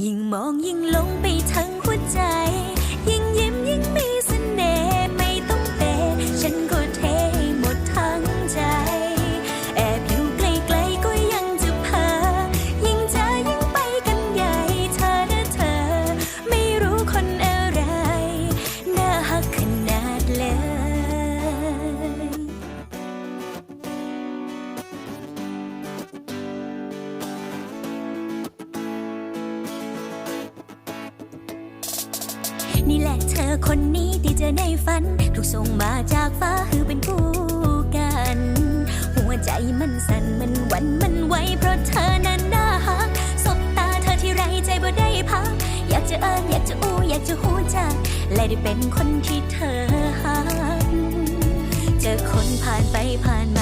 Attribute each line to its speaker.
Speaker 1: ยิ่งมองยิ่งหลงไปทั้งหัวใจ นี่แหละเธอคนนี้ที่เจอในฝัน ถูกส่งมาจากฟ้าคือเป็นคู่กัน หัวใจมันสั่นมันหวันมันไหวเพราะเธอนั้นน่าฮักสบตาเธอที่ไรใจบ่ได้พัก อยากจะเอินอยากจะอู้อยากจะหูจักและได้เป็นคนที่เธอฮักเจอคนผ่านไปผ่านมา